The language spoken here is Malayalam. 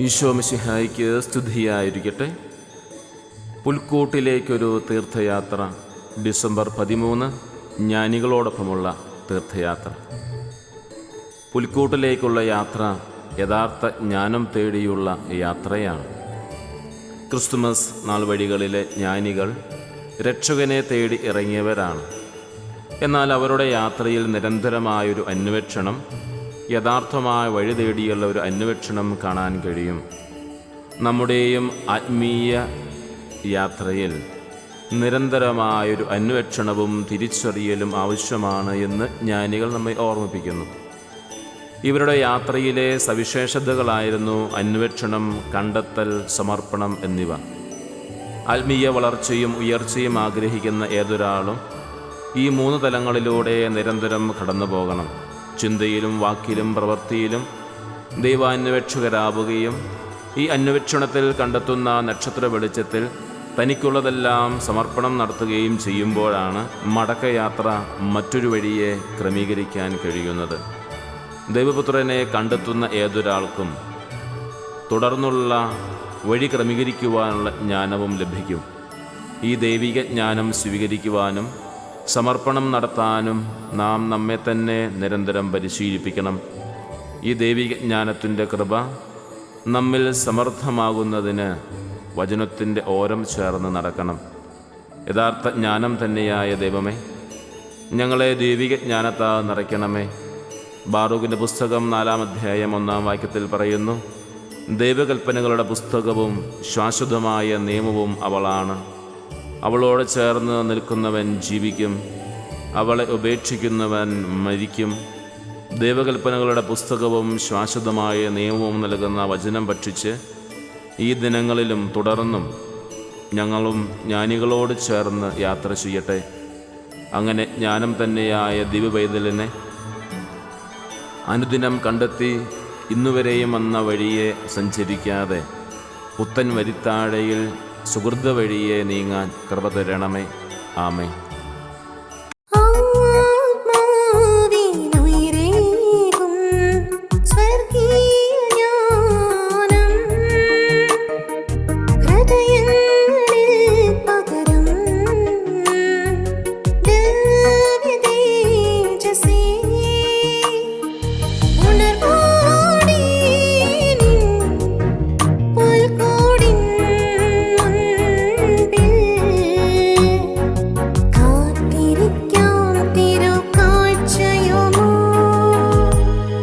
ഈശോ മിശിഹായിക്ക് സ്തുതിയായിരിക്കട്ടെ. പുൽക്കൂട്ടിലേക്കൊരു തീർത്ഥയാത്ര ഡിസംബർ പതിമൂന്ന് ജ്ഞാനികളോടൊപ്പമുള്ള തീർത്ഥയാത്ര. പുൽക്കൂട്ടിലേക്കുള്ള യാത്ര യഥാർത്ഥ ജ്ഞാനം തേടിയുള്ള യാത്രയാണ്. ക്രിസ്തുമസ് നാൾ വഴികളിലെ ജ്ഞാനികൾ രക്ഷകനെ തേടി ഇറങ്ങിയവരാണ്. എന്നാൽ അവരുടെ യാത്രയിൽ നിരന്തരമായൊരു അന്വേഷണം യഥാർത്ഥമായ വഴി തേടിയുള്ള ഒരു അന്വേഷണം കാണാൻ കഴിയും. നമ്മുടെയും ആത്മീയ യാത്രയിൽ നിരന്തരമായൊരു അന്വേഷണവും തിരിച്ചറിയലും ആവശ്യമാണ് എന്ന് ജ്ഞാനികൾ നമ്മെ ഓർമ്മിപ്പിക്കുന്നു. ഇവരുടെ യാത്രയിലെ സവിശേഷതകളായിരുന്നു അന്വേഷണം കണ്ടെത്തൽ സമർപ്പണം എന്നിവ. ആത്മീയ വളർച്ചയും ഉയർച്ചയും ആഗ്രഹിക്കുന്ന ഏതൊരാളും ഈ മൂന്ന് തലങ്ങളിലൂടെ നിരന്തരം കടന്നു പോകണം ചിന്തയിലും വാക്കിലും പ്രവൃത്തിയിലും ദൈവാന്വേഷകരാവുകയും ഈ അന്വേഷണത്തിൽ കണ്ടെത്തുന്ന നക്ഷത്ര വെളിച്ചത്തിൽ തനിക്കുള്ളതെല്ലാം സമർപ്പണം നടത്തുകയും ചെയ്യുമ്പോഴാണ് മടക്കയാത്ര മറ്റൊരു വഴിയെ ക്രമീകരിക്കാൻ കഴിയുന്നത്. ദൈവപുത്രനെ കണ്ടെത്തുന്ന ഏതൊരാൾക്കും തുടർന്നുള്ള വഴി ക്രമീകരിക്കുവാനുള്ള ജ്ഞാനവും ലഭിക്കും. ഈ ദൈവിക ജ്ഞാനം സ്വീകരിക്കുവാനും സമർപ്പണം നടത്താനും നാം നമ്മെ തന്നെ നിരന്തരം പരിശീലിപ്പിക്കണം. ഈ ദൈവിക ജ്ഞാനത്തിന്റെ കൃപ നമ്മിൽ സമർത്ഥമാകുന്നതിന് വചനത്തിന്റെ ഓരം ചേർന്ന് നടക്കണം. യഥാർത്ഥ ജ്ഞാനം തന്നെയായ ദൈവമേ ഞങ്ങളെ ദൈവിക ജ്ഞാനത്താൽ നിറയ്ക്കണമേ. ബാറൂഖിന്റെ പുസ്തകം നാലാം അധ്യായം ഒന്നാം വാക്യത്തിൽ പറയുന്നു ദൈവകൽപ്പനകളുടെ പുസ്തകവും ശാശ്വതമായ നിയമവും അവളാണ്. അവളോട് ചേർന്ന് നിൽക്കുന്നവൻ ജീവിക്കും അവളെ ഉപേക്ഷിക്കുന്നവൻ മരിക്കും. ദൈവകൽപ്പനകളുടെ പുസ്തകവും ശാശ്വതമായ നിയമവും നൽകുന്ന വചനം ഭക്ഷിച്ച് ഈ ദിനങ്ങളിലും തുടർന്നും ഞങ്ങളും ജ്ഞാനികളോട് ചേർന്ന് യാത്ര ചെയ്യട്ടെ. അങ്ങനെ ജ്ഞാനം തന്നെയായ ദിവ്യപൈതലിനെ അനുദിനം കണ്ടെത്തി ഇന്നുവരെയും വന്ന വഴിയെ സഞ്ചരിക്കാതെ പുത്തൻ വരിത്താഴയിൽ സുഹൃത വഴിയെ നീങ്ങാൻ കൃപ തരണമേ. ആമേ